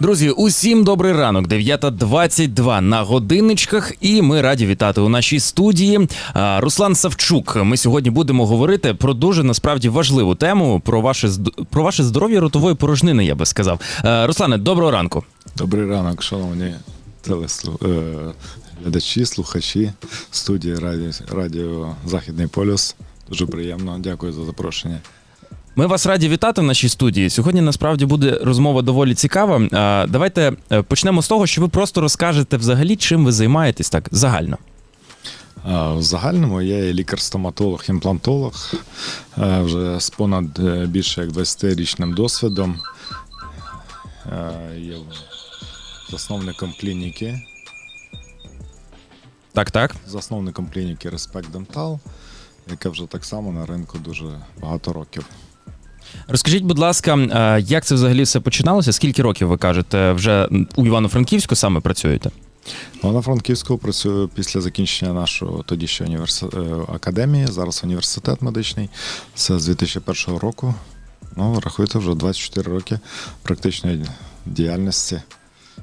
Друзі, усім добрий ранок. 9.22 на годинничках, і ми раді вітати у нашій студії. Руслан Савчук. Ми сьогодні будемо говорити про дуже насправді важливу тему про ваше про ваше здоров'я ротової порожнини. Я би сказав. Руслане, доброго ранку. Добрий ранок, шановні телеслу... е, глядачі, слухачі студії радіо, радіо Західний полюс. Дуже приємно. Дякую за запрошення. Ми вас раді вітати в нашій студії. Сьогодні насправді буде розмова доволі цікава. Давайте е, почнемо з того, що ви просто розкажете взагалі, чим ви займаєтесь так загально. В загальному я є лікар-стоматолог, імплантолог е, вже з понад е, більше як 20-річним досвідом. Є засновником клініки, Так, так. засновником клініки Respect Dental, яка вже так само на ринку дуже багато років. Розкажіть, будь ласка, е, як це взагалі все починалося? Скільки років ви кажете, вже у Івано-Франківську саме працюєте? На Франківську працюю після закінчення нашого тоді ще універси... е, академії, зараз університет медичний. Це з 2001 року. Ну, рахуйте, вже 24 роки практичної діяльності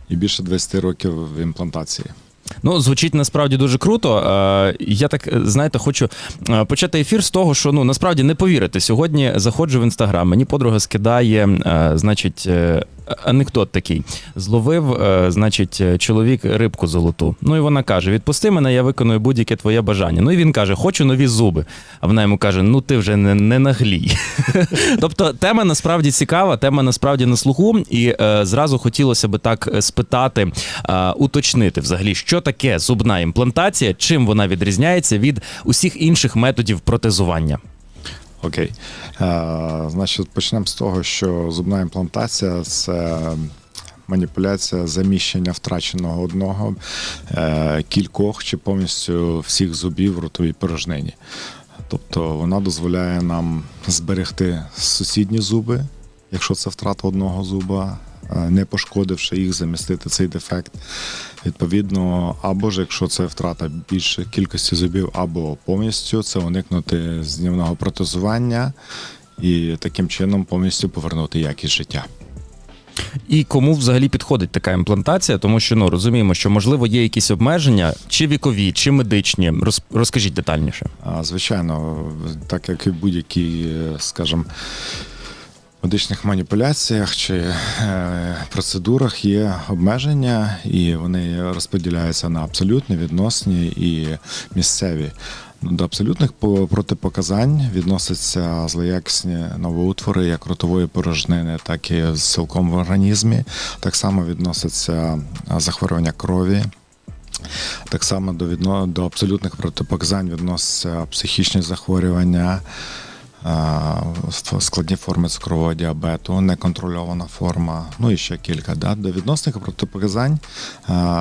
і більше 20 років в імплантації. Ну, звучить насправді дуже круто. Е, Я так е, знаєте, хочу е, почати ефір з того, що ну насправді не повірите. Сьогодні заходжу в інстаграм. Мені подруга скидає, значить, анекдот такий: зловив, е, значить, чоловік рибку золоту. Ну і вона каже: Відпусти мене, я виконую будь-яке твоє бажання. Ну і він каже: Хочу нові зуби. А вона йому каже: Ну ти вже не, не наглій. Тобто, тема насправді цікава, тема насправді на слуху, і е, зразу хотілося би так е, спитати, уточнити взагалі, що таке зубна імплантація, чим вона відрізняється від усіх інших методів протезування. Окей. Е, значить, почнемо з того, що зубна імплантація це маніпуляція заміщення втраченого одного, е, кількох чи повністю всіх зубів в ротовій порожнині. Тобто вона дозволяє нам зберегти сусідні зуби, якщо це втрата одного зуба, не пошкодивши їх, замістити цей дефект. Відповідно, або ж якщо це втрата більше кількості зубів, або повністю це уникнути знімного протезування і таким чином повністю повернути якість життя. І кому взагалі підходить така імплантація, тому що ну розуміємо, що можливо є якісь обмеження, чи вікові, чи медичні. Роз, розкажіть детальніше. Звичайно, так як і будь-якій, е, скажімо, медичних маніпуляціях чи е, процедурах є обмеження, і вони розподіляються на абсолютні, відносні і місцеві. Ну, До абсолютних протипоказань відносяться злоякісні новоутвори як ротової порожнини, так і з силком в організмі. Так само відносяться захворювання крові. Так само до, відно, до абсолютних протипоказань відносяться психічні захворювання, складні форми цукрового діабету, неконтрольована форма, ну і ще кілька. Да? До відносних протипоказань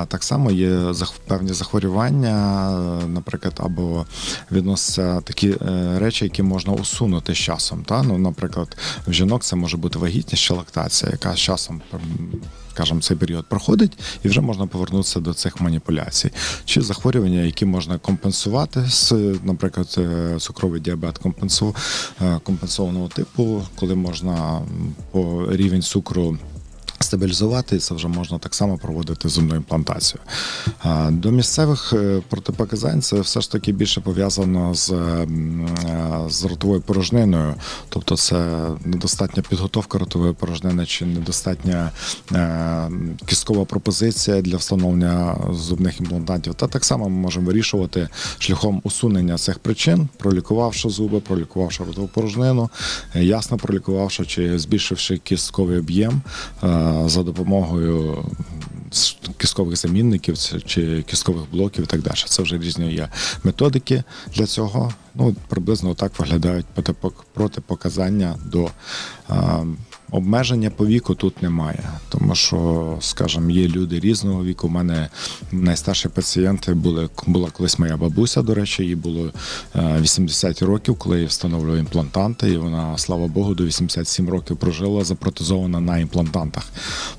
так само є певні захворювання, наприклад, або відносяться такі е, речі, які можна усунути з часом. Та? Ну, наприклад, в жінок це може бути вагітність чи лактація, яка з часом скажімо, цей період проходить, і вже можна повернутися до цих маніпуляцій. Чи захворювання, які можна компенсувати, з, наприклад, е, цукровий діабет е, компенсованого типу, коли можна по рівень цукру. Стабілізувати і це вже можна так само проводити зубну імплантацію. До місцевих е, протипоказань це все ж таки більше пов'язано з, е, з ротовою порожниною, тобто це недостатня підготовка ротової порожнини чи недостатня е, кісткова пропозиція для встановлення зубних імплантантів. Та так само ми можемо вирішувати шляхом усунення цих причин, пролікувавши зуби, пролікувавши ротову порожнину, ясно пролікувавши чи збільшивши кістковий об'єм за допомогою кісткових замінників чи кісткових блоків і так далі. Це вже різні є методики для цього. Ну, приблизно так виглядають протипок- протипоказання до е, Обмеження по віку тут немає, тому що, скажімо, є люди різного віку. У мене найстарші пацієнти були була колись моя бабуся. До речі, їй було е, 80 років, коли я встановлював імплантанти, і вона, слава Богу, до 87 років прожила запротезована на імплантантах.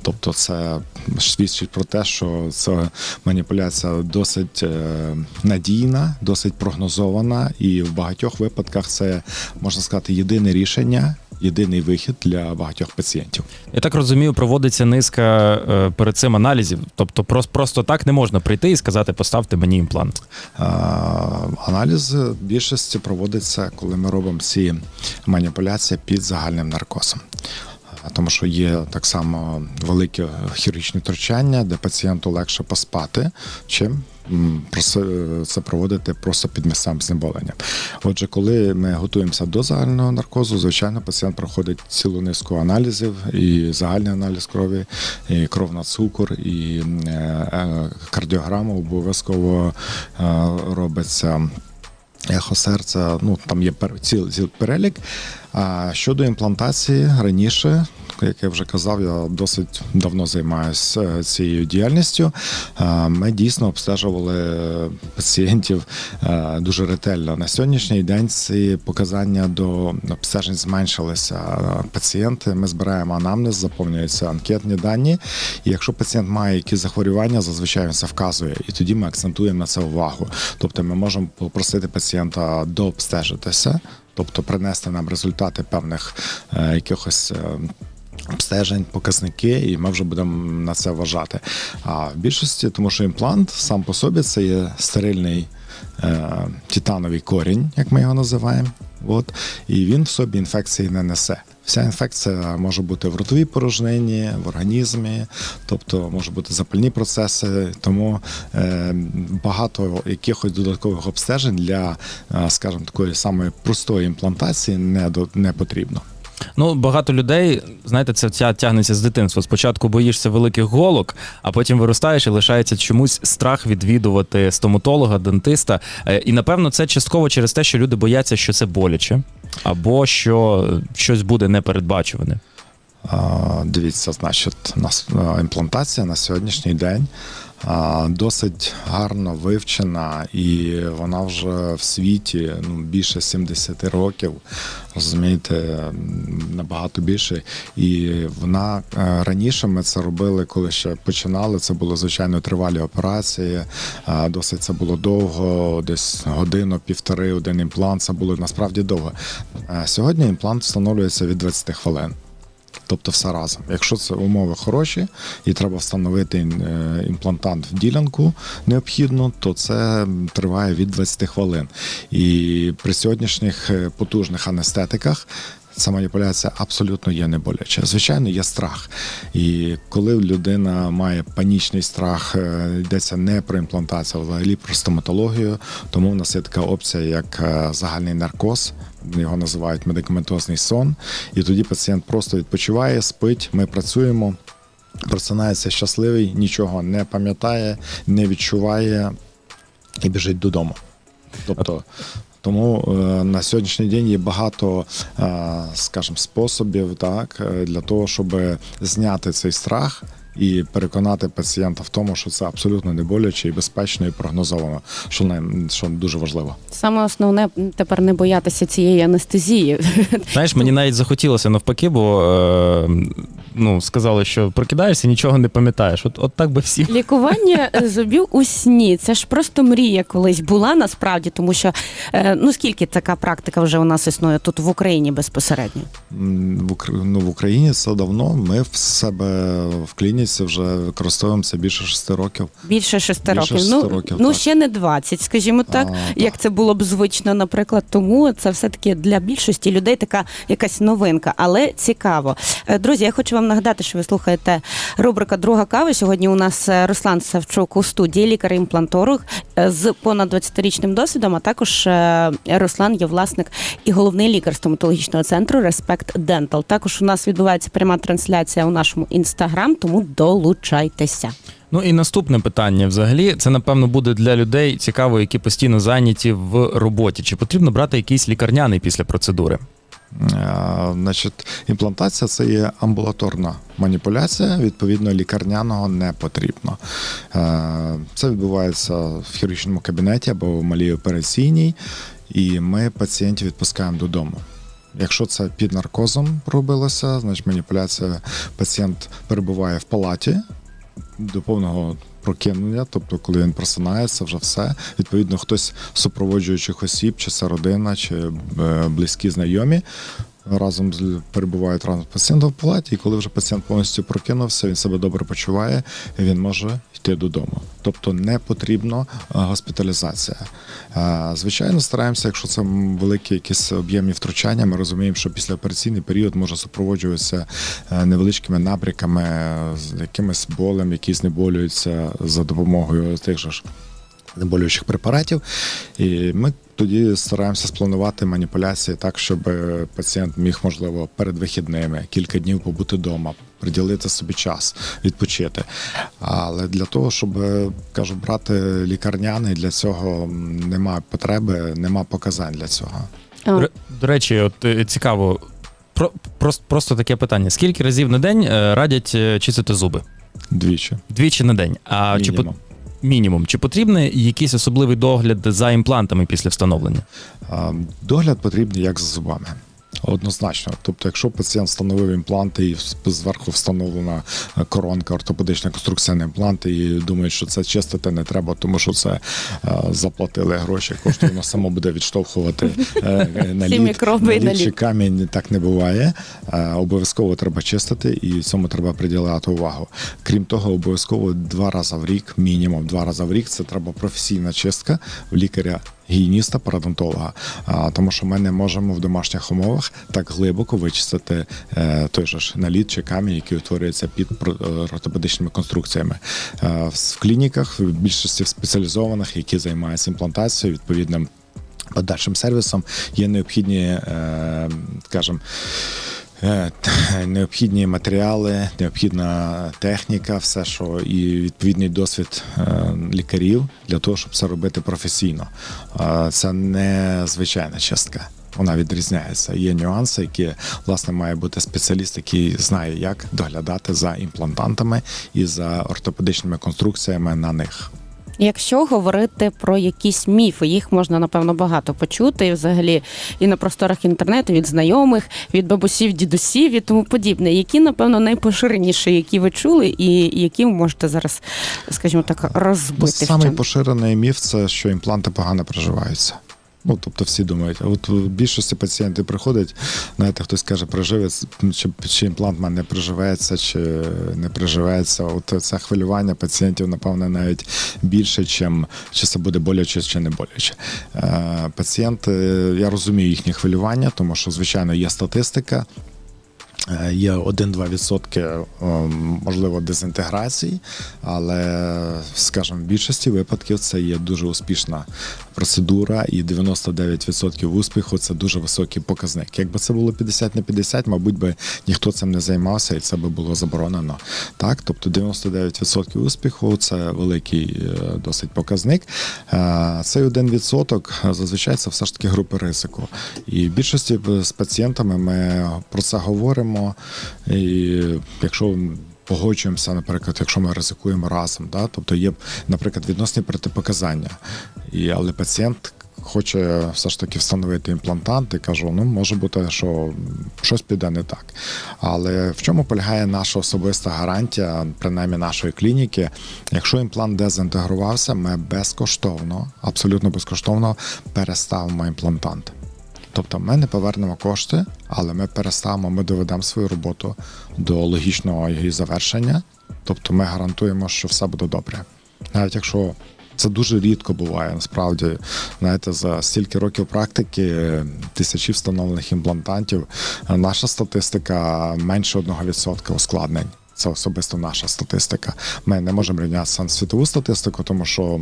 Тобто, це свідчить про те, що ця маніпуляція досить е, надійна, досить прогнозована, і в багатьох випадках це можна сказати єдине рішення. Єдиний вихід для багатьох пацієнтів. Я так розумію, проводиться низка е, перед цим аналізів. Тобто, просто, просто так не можна прийти і сказати, поставте мені імплант. А, Аналіз більшості проводиться, коли ми робимо ці маніпуляції під загальним наркозом. Тому що є так само великі хірургічні втручання, де пацієнту легше поспати, чим це проводити просто під місцем знеболенням. Отже, коли ми готуємося до загального наркозу, звичайно, пацієнт проходить цілу низку аналізів, і загальний аналіз крові, і кров на цукор, і е, е, кардіограма обов'язково е, робиться. Ехо серця, ну там є ціл, ціл перелік. А щодо імплантації раніше, як я вже казав, я досить давно займаюся цією діяльністю. Ми дійсно обстежували пацієнтів е, дуже ретельно. На сьогоднішній день ці показання до обстежень зменшилися. Пацієнти ми збираємо анамнез, заповнюються анкетні дані. І якщо пацієнт має якісь захворювання, зазвичай він це вказує, і тоді ми акцентуємо на це увагу. Тобто, ми можемо попросити пацієнта дообстежитися, тобто принести нам результати певних е, якихось. е, Обстежень, показники, і ми вже будемо на це вважати. А в більшості, тому що імплант сам по собі це є стерильний е, титановий корінь, як ми його називаємо. От, і він в собі інфекції не несе. Вся інфекція може бути в ротовій порожнині, в організмі, тобто може бути запальні процеси. Тому е, багато якихось додаткових обстежень для, е, скажімо, такої самої простої імплантації не, не потрібно. Ну, багато людей, знаєте, це тя- тягнеться з дитинства. Спочатку боїшся великих голок, а потім виростаєш і лишається чомусь страх відвідувати стоматолога, дентиста. Е, І напевно це частково через те, що люди бояться, що це боляче, або що е, щось буде непередбачуване. Дивіться, значить, нас імплантація на сьогоднішній день досить гарно вивчена, і вона вже в світі ну, більше 70 років. Розумієте, набагато більше. І вона е, раніше ми це робили, коли ще починали. Це було звичайно тривалі операції. Досить це було довго, десь годину, півтори, один імплант. Це було насправді довго. Е, Сьогодні імплант встановлюється від 20 хвилин. Тобто все разом. Якщо це умови хороші і треба встановити е, імплантант в ділянку необхідно, то це триває від 20 хвилин. І при сьогоднішніх е, потужних анестетиках. Ця маніпуляція абсолютно є неболяча. Звичайно, є страх. І коли людина має панічний страх, е, йдеться не про імплантацію, а взагалі про стоматологію. Тому в нас є така опція, як загальний наркоз. Його називають медикаментозний сон. І тоді пацієнт просто відпочиває, спить. Ми працюємо, просинається щасливий, нічого не пам'ятає, не відчуває і біжить додому. Тобто. Тому е, на сьогоднішній день є багато, е, скажімо, способів так, е, для того, щоб зняти цей страх і переконати пацієнта в тому, що це абсолютно не боляче і безпечно і прогнозовано, що, не, що дуже важливо. Саме основне тепер не боятися цієї анестезії. Знаєш, мені навіть захотілося навпаки, бо е, ну, сказали, що прокидаєшся, нічого не пам'ятаєш. От, от так би всі. Лікування зубів у сні. Це ж просто мрія колись була насправді, тому що е, ну скільки така практика вже у нас існує тут в Україні безпосередньо. В, Укра- ну, в Україні це давно. Ми в себе в клініці вже використовуємо це більше шести років. Більше шести Більше років. шести ну, років, ну так. ще не 20, скажімо так, А, як це було б звично, наприклад. Тому це все таки для більшості людей така якась новинка, але цікаво. Е, Друзі, я хочу вам нагадати, що ви слухаєте рубрика Друга кава. Сьогодні у нас е, Руслан Савчук у студії, лікар-імпланторог е, з понад 20-річним досвідом. А також Руслан є власник і головний лікар стоматологічного центру Респект Дентал. Також у нас відбувається пряма трансляція у нашому інстаграм, тому долучайтеся. Ну і наступне питання взагалі, це напевно буде для людей цікаво, які постійно зайняті в роботі. Чи потрібно брати якийсь лікарняний після процедури? Е, Значить, імплантація це є амбулаторна маніпуляція, відповідно, лікарняного не потрібно. Е, Це відбувається в хірургічному кабінеті або в малій операційній, і ми пацієнтів відпускаємо додому. Якщо це під наркозом робилося, значить маніпуляція пацієнт перебуває в палаті до повного прокинення, тобто коли він просинається, вже все. Відповідно, хтось з супроводжуючих осіб, чи це родина, чи е, близькі знайомі. Разом перебувають разом з пацієнтом в палаті, і коли вже пацієнт повністю прокинувся, він себе добре почуває, він може йти додому. Тобто не потрібно е, госпіталізація. Е, Звичайно, стараємося, якщо це великі якісь об'ємні втручання, ми розуміємо, що післяопераційний період може супроводжуватися е, невеличкими набряками, з якимось болем, які знеболюються за допомогою тих же знеболюючих препаратів. І ми тоді стараємося спланувати маніпуляції так, щоб е, пацієнт міг, можливо, перед вихідними кілька днів побути вдома, приділити собі час, відпочити. Але для того, щоб е, кажу, брати лікарняний, для цього м, немає потреби, нема показань для цього. До, до речі, от е, цікаво, про, просто, просто таке питання: скільки разів на день радять чистити зуби? Двічі. Двічі на день. А Мінімум. по- мінімум? Чи потрібний якийсь особливий догляд за імплантами після встановлення? Догляд потрібний як за зубами. Однозначно, тобто, якщо пацієнт встановив імпланти і зверху встановлена е, коронка, ортопедична конструкція на імпланти, і думають, що це чистити не треба, тому що це е, заплатили гроші, коштує, воно само буде відштовхувати е, мікроби і наліт чи камінь. Так не буває. Обов'язково треба чистити, і цьому треба приділяти увагу. Крім того, обов'язково два рази в рік, мінімум два рази в рік, це треба професійна чистка в лікаря гігієніста, парадонтолога, тому що ми не можемо в домашніх умовах так глибоко вичистити е, той же ж наліт чи камінь, який утворюється під е, ортопедичними конструкціями. Е, в- клініках, в більшості спеціалізованих, які займаються імплантацією, відповідним подальшим сервісом, є необхідні, скажімо, Необхідні матеріали, необхідна техніка, все, що і відповідний досвід е, лікарів для того, щоб це робити професійно. Е, Це не звичайна частка. Вона відрізняється. Є нюанси, які власне має бути спеціаліст, який знає, як доглядати за імплантантами і за ортопедичними конструкціями на них. Якщо говорити про якісь міфи, їх можна напевно багато почути, і взагалі і на просторах інтернету від знайомих, від бабусів, дідусів і тому подібне. Які, напевно, найпоширеніші, які ви чули, і які ви можете зараз, скажімо так, розбити. саме Самий поширений міф це що імпланти погано приживаються. Ну, тобто всі думають, а от в більшості пацієнтів приходять, знаєте, хтось каже, приживець, чи, чи імплант мене не приживеться, чи не приживеться. От це хвилювання пацієнтів, напевно, навіть більше, чим чи це буде боляче, чи не боляче. Е, пацієнти, я розумію їхнє хвилювання, тому що, звичайно, є статистика. Е, Є 1-2% е, можливо дезінтеграції, але, скажімо, в більшості випадків це є дуже успішна процедура, і 99% успіху це дуже високий показник. Якби це було 50 на 50, мабуть би ніхто цим не займався і це би було заборонено. Так, тобто 99% успіху це великий е, досить показник. Е, Цей 1% зазвичай це все ж таки групи ризику. І в більшості з пацієнтами ми про це говоримо. І якщо погоджуємося, наприклад, якщо ми ризикуємо разом, да? тобто є, наприклад, відносні протипоказання, і, але пацієнт. Хоче все ж таки встановити імплантант і кажу, ну може бути, що щось піде не так. Але в чому полягає наша особиста гарантія, принаймні нашої клініки, якщо імплант дезінтегрувався, ми безкоштовно, абсолютно безкоштовно переставимо імплантант. Тобто ми не повернемо кошти, але ми переставимо, ми доведемо свою роботу до логічного її завершення. Тобто ми гарантуємо, що все буде добре. Навіть якщо це дуже рідко буває, насправді, знаєте, за стільки років практики, тисячі встановлених імплантантів, наша статистика менше 1% ускладнень. Це особисто наша статистика. Ми не можемо рівнятися на світову статистику, тому що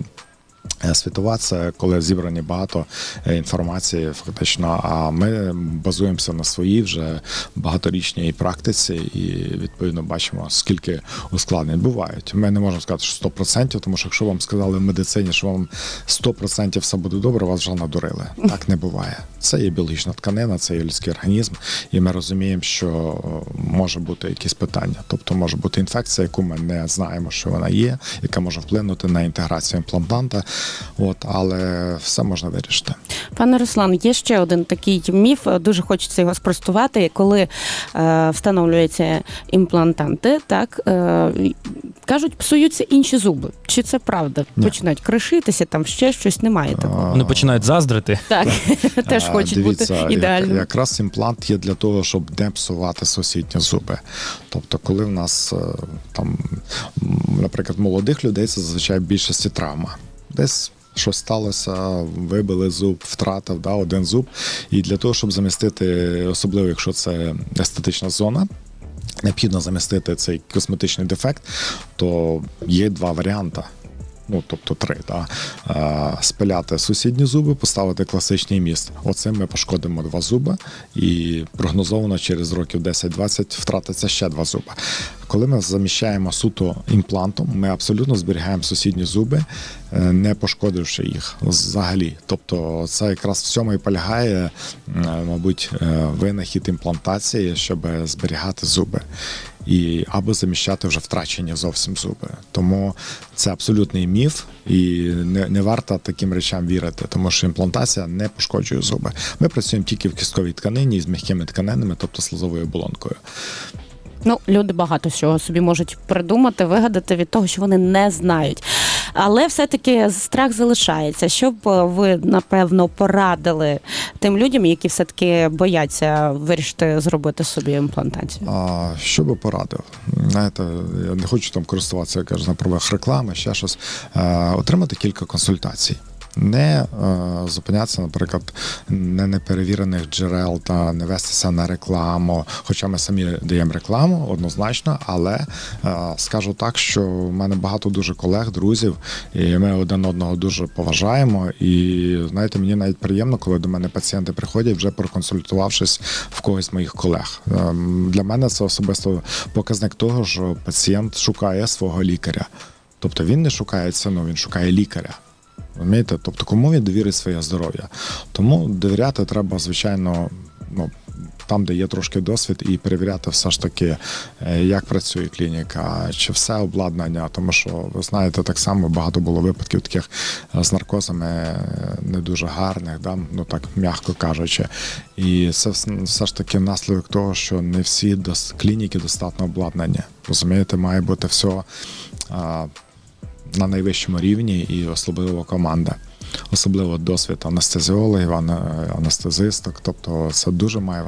Світова це коли зібрані багато е, інформації, фактично. А ми базуємося на своїй вже багаторічній практиці, і відповідно бачимо, скільки ускладнень бувають. Ми не можемо сказати, що 100%, тому що якщо вам сказали в медицині, що вам 100% все буде добре, вас вже надурили. Так не буває. Це є біологічна тканина, це є людський організм, і ми розуміємо, що е, може бути якісь питання. Тобто може бути інфекція, яку ми не знаємо, що вона є, яка може вплинути на інтеграцію імплантанта. От, але все можна вирішити. Пане Руслан, є ще один такий міф. Дуже хочеться його спростувати. Коли е, встановлюються імплантанти, так е, кажуть, псуються інші зуби. Чи це правда? Ні. Починають кришитися, там ще щось немає такого. Вони починають заздрити. Так, теж А, хочуть дивіться, бути як- Якраз імплант є для того, щоб не псувати сусідні зуби. Тобто, коли в нас е, там, наприклад, молодих людей це зазвичай в більшості травма. Десь щось сталося, вибили зуб, втратив да, один зуб. І для того, щоб замістити, особливо якщо це естетична зона. Необхідно замістити цей косметичний дефект, то є два варіанти. Ну, тобто три, да. Е, спиляти сусідні зуби, поставити класичний міст. Оцим ми пошкодимо два зуби, і прогнозовано через років 10-20 втратиться ще два зуби. Коли ми заміщаємо суто імплантом, ми абсолютно зберігаємо сусідні зуби, е, не пошкодивши їх взагалі. Тобто, це якраз в цьому і полягає, мабуть, е, винахід імплантації, щоб зберігати зуби і або заміщати вже втрачені зовсім зуби. Тому це абсолютний міф, і не, не варто таким речам вірити, тому що імплантація не пошкоджує зуби. Ми працюємо тільки в кістковій тканині з м'якими тканинами, тобто слизовою оболонкою. Ну, люди багато чого собі можуть придумати, вигадати від того, що вони не знають. Але все-таки страх залишається. Що б ви напевно порадили тим людям, які все-таки бояться вирішити зробити собі імплантацію? А що би порадив? Знаєте, я не хочу там користуватися, я кажу, на правах реклами, ще щось. Е, отримати кілька консультацій. Не е, зупинятися, наприклад, не неперевірених джерел та не вестися на рекламу. Хоча ми самі даємо рекламу однозначно, але е, скажу так, що в мене багато дуже колег, друзів, і ми один одного дуже поважаємо. І знаєте, мені навіть приємно, коли до мене пацієнти приходять, вже проконсультувавшись в когось з моїх колег. Ем, Для мене це особисто показник того, що пацієнт шукає свого лікаря. Тобто він не шукає ціну, він шукає лікаря. Розумієте? Тобто, кому він довірить своє здоров'я. Тому довіряти треба, звичайно, ну. Там, де є трошки досвід, і перевіряти все ж таки, е, як працює клініка, чи все обладнання, тому що ви знаєте, так само багато було випадків таких е, з наркозами е, не дуже гарних, да? ну так м'яко кажучи. І це все ж таки наслідок того, що не всі клініки достатньо обладнані. Розумієте, має бути все на найвищому рівні і особливо команда. Особливо досвід анестезіологів, анестезисток. Тобто це дуже має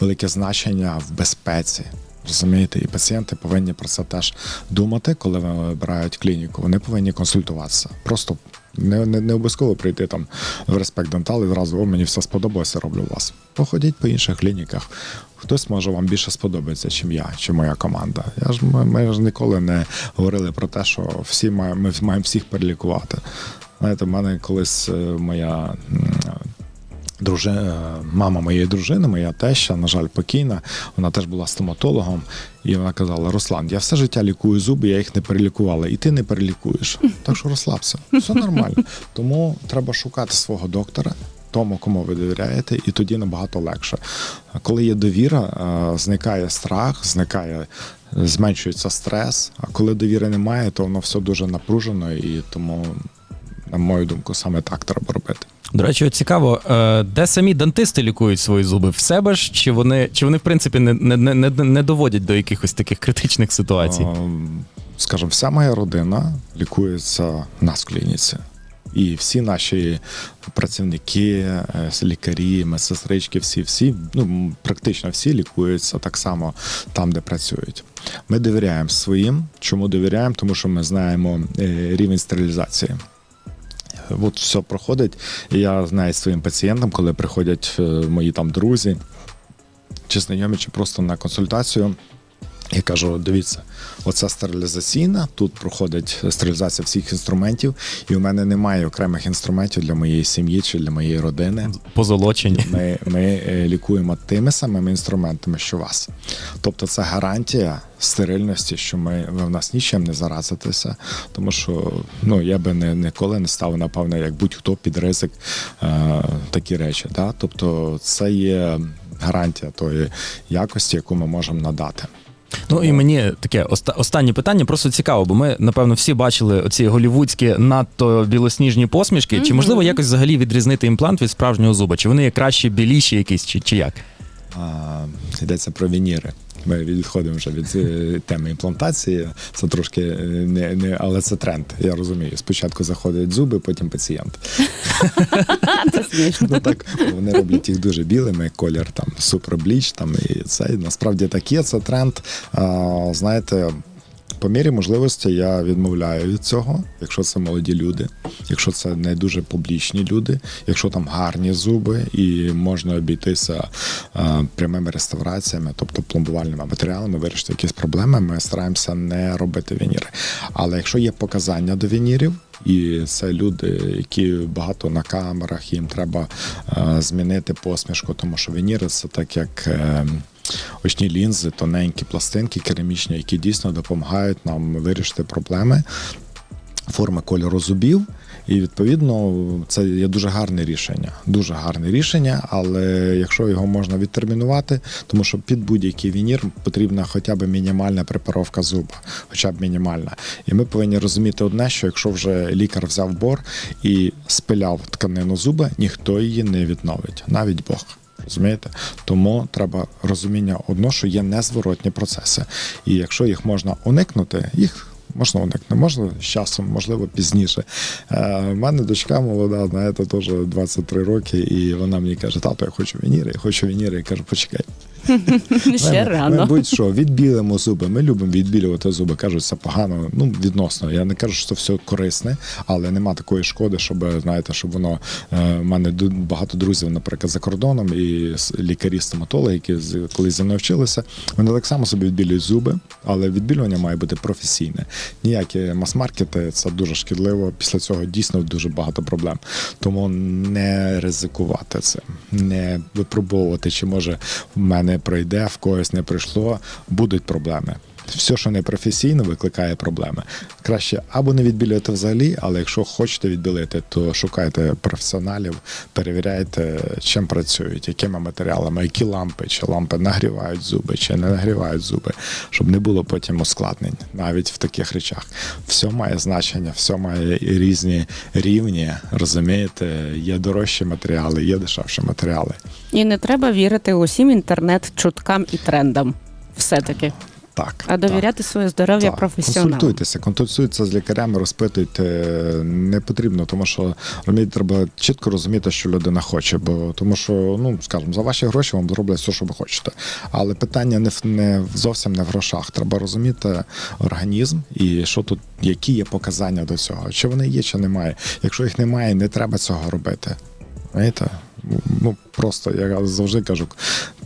велике значення в безпеці. Розумієте, і пацієнти повинні про це теж думати, коли вони вибирають клініку. Вони повинні консультуватися. Просто не, не, не обов'язково прийти там в респект дентал і зразу о, мені все сподобалося, роблю у вас. Походіть по інших клініках. Хтось може вам більше сподобається, чим я, чи моя команда. Я ж ми, ми ж ніколи не говорили про те, що всі маємо, ми маємо всіх перелікувати. Знаєте, в мене колись е, моя дружина, мама моєї дружини, моя теща, на жаль, покійна, вона теж була стоматологом, і вона казала: Руслан, я все життя лікую зуби, я їх не перелікувала, і ти не перелікуєш. Так що розслабся, все нормально. Тому треба шукати свого доктора. Тому, кому ви довіряєте, і тоді набагато легше. Коли є довіра, е, зникає страх, зникає, зменшується стрес. А коли довіри немає, то воно все дуже напружено, і тому, на мою думку, саме так треба робити. До речі, цікаво, е, де самі дантисти лікують свої зуби? В себе ж чи вони, чи вони в принципі не, не, не, не- доводять до якихось таких критичних ситуацій? Ем, Скажімо, вся моя родина лікується в нас в клініці. І всі наші працівники, е, лікарі, медсестрички, всі, всі, ну практично всі лікуються так само там, де працюють. Ми довіряємо своїм. Чому довіряємо? Тому що ми знаємо е, рівень стерилізації. От все проходить. Я знаю своїм пацієнтам, коли приходять е, мої там друзі чи знайомі, чи просто на консультацію. Я кажу: дивіться, оця стерилізаційна, тут проходить стерилізація всіх інструментів, і у мене немає окремих інструментів для моєї сім'ї чи для моєї родини. Позолочені. Ми, ми е, лікуємо тими самими інструментами, що вас. Тобто це гарантія стерильності, що ми ви в нас нічим не заразитеся. Тому що ну я би не ніколи не ставив, напевно, як будь-хто під ризик е, такі речі. Да? Тобто, це є гарантія тої якості, яку ми можемо надати. Ну і мені таке оста- останнє питання, просто цікаво, бо ми, напевно, всі бачили оці голівудські надто білосніжні посмішки. Чи можливо якось взагалі відрізнити імплант від справжнього зуба? Чи вони є краще біліші якісь, чи, чи як? Йдеться про вініри. Ми відходимо вже від е, теми імплантації. Це трошки е, не, не але це тренд. Я розумію. Спочатку заходять зуби, потім пацієнт. Ну так вони роблять їх дуже білими, колір там супербліч, там і це насправді так є. Це тренд. Знаєте. По мірі можливості я відмовляю від цього, якщо це молоді люди, якщо це не дуже публічні люди, якщо там гарні зуби і можна обійтися е, прямими реставраціями, тобто пломбувальними матеріалами, вирішити якісь проблеми, ми стараємося не робити вініри. Але якщо є показання до вінірів, і це люди, які багато на камерах, їм треба е, змінити посмішку, тому що вініри це так як. Е, Очні лінзи, тоненькі пластинки керамічні, які дійсно допомагають нам вирішити проблеми форми кольору зубів. І відповідно це є дуже гарне рішення. Дуже гарне рішення, але якщо його можна відтермінувати, тому що під будь-який вінір потрібна хоча б мінімальна препаровка зуба, хоча б мінімальна. І ми повинні розуміти одне, що якщо вже лікар взяв бор і спиляв тканину зуба, ніхто її не відновить, навіть Бог. Розумієте? Тому треба розуміння одно, що є незворотні процеси. І якщо їх можна уникнути, їх можна уникнути, можна з часом, можливо, пізніше. Е, У мене дочка молода, знаєте, теж 23 роки, і вона мені каже: тато, я хочу вініри, я хочу вініри. Я кажу, почекай. Ще рано. Ми будь-що, відбілимо зуби. Ми любимо відбілювати зуби. Кажуть, це погано. Ну, відносно. Я не кажу, що це все корисне, але нема такої шкоди, щоб знаєте, щоб воно е, в мене багато друзів, наприклад, за кордоном, і лікарі-стоматологи, які з- коли зі мною вчилися, вони так само собі відбілюють зуби, але відбілювання має бути професійне. Ніякі мас-маркети це дуже шкідливо. Після цього дійсно дуже багато проблем. Тому не ризикувати цим, не випробовувати, чи може в мене пройде, в когось не прийшло, будуть проблеми. Все, що не професійно, викликає проблеми. Краще або не відбілювати взагалі, але якщо хочете відбілити, то шукайте професіоналів, перевіряйте, чим працюють, якими матеріалами, які лампи, чи лампи нагрівають зуби, чи не нагрівають зуби, щоб не було потім ускладнень навіть в таких речах. Все має значення, все має різні рівні. Розумієте, є дорожчі матеріали, є дешевші матеріали. І не треба вірити усім інтернет-чуткам і трендам. Все-таки. Так, А довіряти своє здоров'я Так, професіоналам. Консультуйтеся, консультуйтеся з лікарями, розпитуйте. Не потрібно, тому що розумієте, треба чітко розуміти, що людина хоче. Бо тому що, ну скажімо, за ваші гроші вам зроблять все, що ви хочете. Але питання не не зовсім не в грошах. Треба розуміти організм і що тут, які є показання до цього. Чи вони є, чи немає. Якщо їх немає, не треба цього робити. Знаєте? Ну просто я завжди кажу.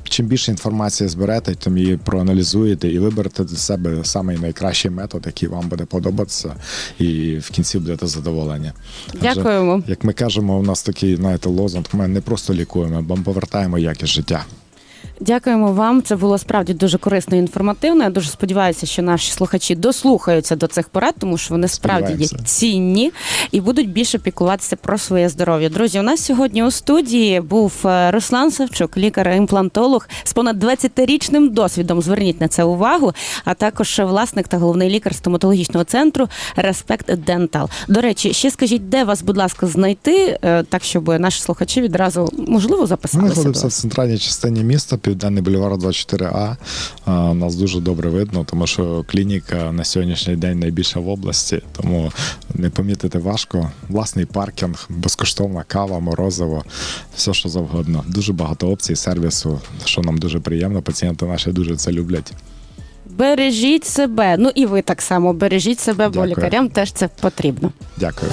Чим більше інформації зберете, тим її проаналізуєте і виберете для себе самий найкращий метод, який вам буде подобатися, і в кінці будете задоволені. Адже, Дякуємо. Як ми кажемо, у нас такий знаєте, лозунг, ми не просто лікуємо, ми повертаємо якість життя. Дякуємо вам. Це було справді дуже корисно і інформативно. Я дуже сподіваюся, що наші слухачі дослухаються до цих порад, тому що вони справді є цінні і будуть більше піклуватися про своє здоров'я. Друзі, у нас сьогодні у студії був е, Руслан Савчук, лікар-імплантолог з понад 20-річним досвідом. Зверніть на це увагу. А також власник та головний лікар стоматологічного центру Респект Дентал. До речі, ще скажіть, де вас, будь ласка, знайти, е, так щоб наші слухачі відразу можливо Ми записалися. до знаходимося в центральній частині міста, південний бульвар 24А. Нас дуже добре видно, тому що клініка на сьогоднішній день найбільша в області, тому не помітити важко. Власний паркінг, безкоштовна кава, морозиво, все що завгодно. Дуже багато опцій сервісу, що нам дуже приємно. Пацієнти наші дуже це люблять. Бережіть себе. Ну і ви так само бережіть себе, бо Дякую. лікарям теж це потрібно. Дякую.